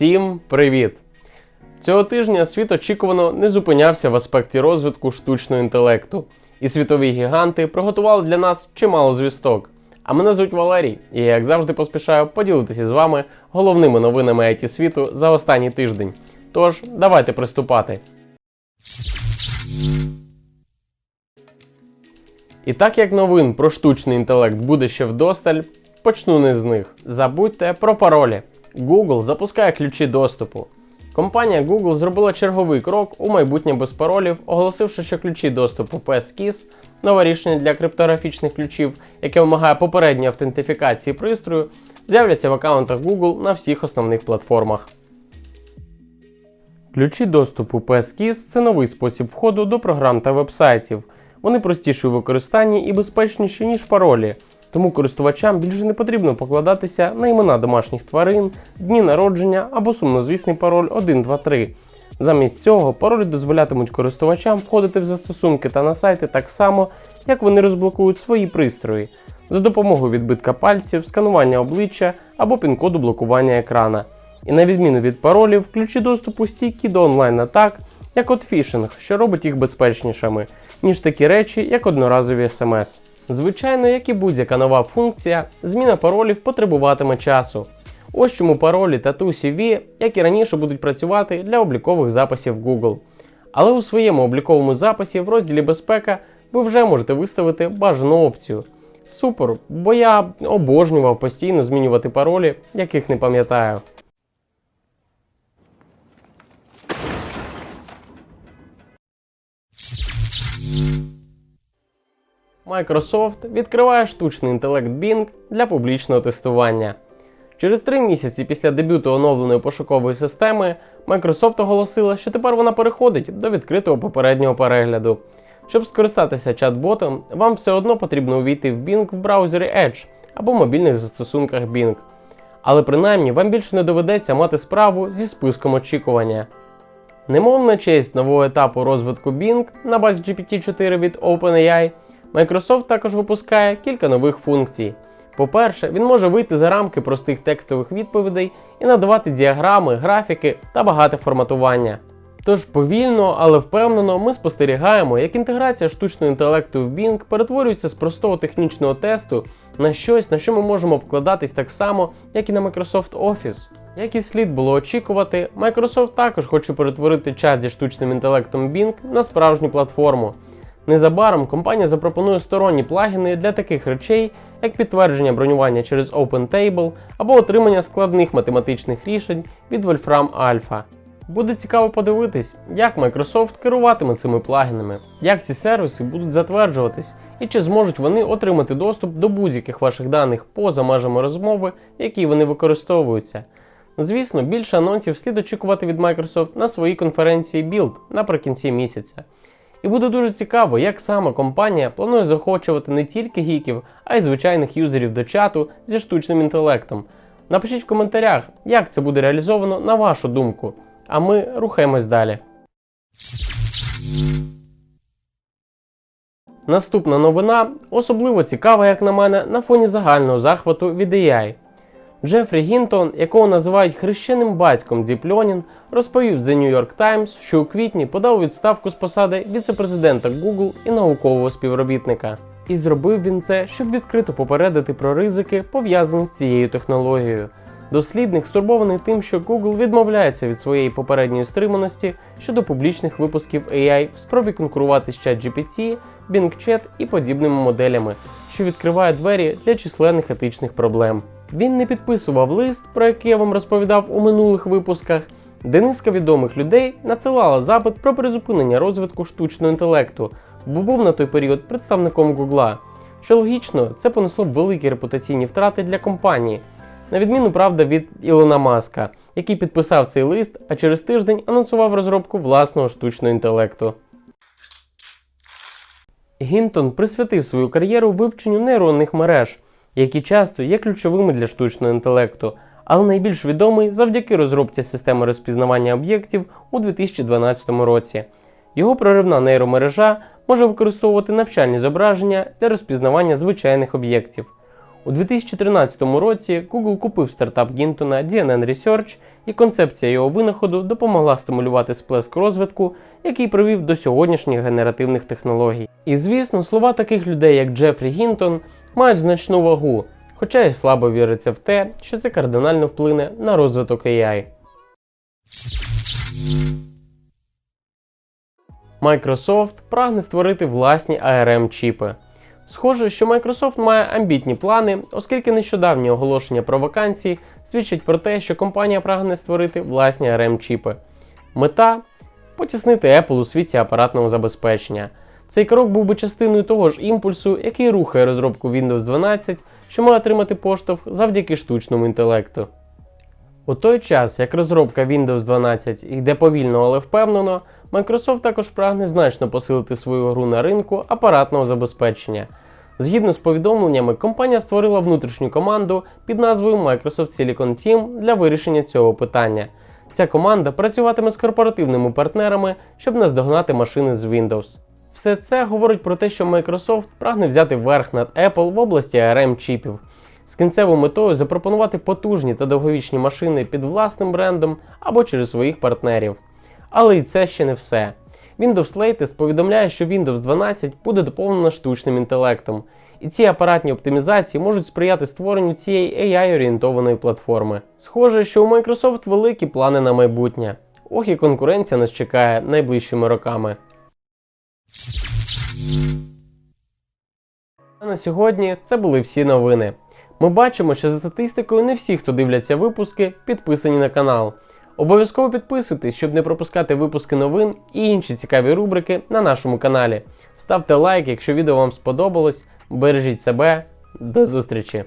Всім привіт! Цього тижня світ очікувано не зупинявся в аспекті розвитку штучного інтелекту, і світові гіганти приготували для нас чимало звісток. А мене звуть Валерій, і я, як завжди, поспішаю поділитися з вами головними новинами IT світу за останній тиждень. Тож, давайте приступати. І так як новин про штучний інтелект буде ще вдосталь, почну не з них. Забудьте про паролі. Google запускає ключі доступу. Компанія Google зробила черговий крок у майбутнє без паролів, оголосивши, що ключі доступу PSKIS, нове рішення для криптографічних ключів, яке вимагає попередньої автентифікації пристрою, з'являться в аккаунтах Google на всіх основних платформах. Ключі доступу PSKIS – це новий спосіб входу до програм та вебсайтів. Вони простіші у використанні і безпечніші, ніж паролі, тому користувачам більше не потрібно покладатися на імена домашніх тварин, дні народження або сумнозвісний пароль 123. Замість цього паролі дозволятимуть користувачам входити в застосунки та на сайти так само, як вони розблокують свої пристрої за допомогою відбитка пальців, сканування обличчя або пін-коду блокування екрана. І на відміну від паролів, ключі доступу стійкі до онлайн-атак, як от фішинг, що робить їх безпечнішими, ніж такі речі, як одноразові смс. Звичайно, як і будь-яка нова функція, зміна паролів потребуватиме часу. Ось чому паролі та CV, як і раніше, будуть працювати для облікових записів Google. Але у своєму обліковому записі в розділі безпека ви вже можете виставити бажану опцію. Супер, бо я обожнював постійно змінювати паролі, яких не пам'ятаю. Microsoft відкриває штучний інтелект Bing для публічного тестування. Через три місяці після дебюту оновленої пошукової системи Microsoft оголосила, що тепер вона переходить до відкритого попереднього перегляду. Щоб скористатися чат-ботом, вам все одно потрібно увійти в Bing в браузері Edge або мобільних застосунках Bing. Але принаймні вам більше не доведеться мати справу зі списком очікування. Немовна честь нового етапу розвитку Bing на базі GPT-4 від OpenAI, Microsoft також випускає кілька нових функцій. По-перше, він може вийти за рамки простих текстових відповідей і надавати діаграми, графіки та багате форматування. Тож повільно, але впевнено, ми спостерігаємо, як інтеграція штучного інтелекту в Bing перетворюється з простого технічного тесту на щось, на що ми можемо вкладатись так само, як і на Microsoft Office. Як і слід було очікувати, Microsoft також хоче перетворити чат зі штучним інтелектом Bing на справжню платформу. Незабаром компанія запропонує сторонні плагіни для таких речей, як підтвердження бронювання через OpenTable або отримання складних математичних рішень від Wolfram Alpha. Буде цікаво подивитись, як Microsoft керуватиме цими плагінами, як ці сервіси будуть затверджуватись і чи зможуть вони отримати доступ до будь-яких ваших даних поза межами розмови, які вони використовуються. Звісно, більше анонсів слід очікувати від Microsoft на своїй конференції Build наприкінці місяця. І буде дуже цікаво, як саме компанія планує заохочувати не тільки гіків, а й звичайних юзерів до чату зі штучним інтелектом. Напишіть в коментарях, як це буде реалізовано на вашу думку. А ми рухаємось далі. Наступна новина особливо цікава, як на мене, на фоні загального захвату від AI. Джефрі Гінтон, якого називають хрещеним батьком Learning, розповів The New York Times, що у квітні подав відставку з посади віце-президента Google і наукового співробітника. І зробив він це, щоб відкрито попередити про ризики, пов'язані з цією технологією. Дослідник стурбований тим, що Google відмовляється від своєї попередньої стриманості щодо публічних випусків AI в спробі конкурувати з ChatGPT, Bing Chat і подібними моделями, що відкриває двері для численних етичних проблем. Він не підписував лист, про який я вам розповідав у минулих випусках, де низка відомих людей надсилала запит про призупинення розвитку штучного інтелекту, бо був на той період представником Гугла. Що логічно, це понесло б великі репутаційні втрати для компанії. На відміну правда від Ілона Маска, який підписав цей лист, а через тиждень анонсував розробку власного штучного інтелекту. Гінтон присвятив свою кар'єру вивченню нейронних мереж, які часто є ключовими для штучного інтелекту, але найбільш відомий завдяки розробці системи розпізнавання об'єктів у 2012 році. Його проривна нейромережа може використовувати навчальні зображення для розпізнавання звичайних об'єктів. У 2013 році Google купив стартап Гінтона DNN Research, і концепція його винаходу допомогла стимулювати сплеск розвитку, який привів до сьогоднішніх генеративних технологій. І звісно, слова таких людей, як Джефрі Гінтон, мають значну вагу, хоча й слабо віриться в те, що це кардинально вплине на розвиток AI. Microsoft прагне створити власні ARM-чіпи. Схоже, що Microsoft має амбітні плани, оскільки нещодавні оголошення про вакансії свідчать про те, що компанія прагне створити власні ARM-чіпи. Мета потіснити Apple у світі апаратного забезпечення. Цей крок був би частиною того ж імпульсу, який рухає розробку Windows 12, що має отримати поштовх завдяки штучному інтелекту. У той час, як розробка Windows 12 йде повільно, але впевнено, Microsoft також прагне значно посилити свою гру на ринку апаратного забезпечення. Згідно з повідомленнями, компанія створила внутрішню команду під назвою Microsoft Silicon Team для вирішення цього питання. Ця команда працюватиме з корпоративними партнерами, щоб наздогнати машини з Windows. Все це говорить про те, що Microsoft прагне взяти верх над Apple в області ARM чіпів з кінцевою метою запропонувати потужні та довговічні машини під власним брендом або через своїх партнерів. Але і це ще не все. Windows Latest повідомляє, що Windows 12 буде доповнена штучним інтелектом, і ці апаратні оптимізації можуть сприяти створенню цієї AI-орієнтованої платформи. Схоже, що у Microsoft великі плани на майбутнє. Ох і конкуренція нас чекає найближчими роками. На сьогодні це були всі новини. Ми бачимо, що за статистикою не всі, хто дивляться випуски, підписані на канал. Обов'язково підписуйтесь, щоб не пропускати випуски новин і інші цікаві рубрики на нашому каналі. Ставте лайк, якщо відео вам сподобалось. Бережіть себе, до зустрічі!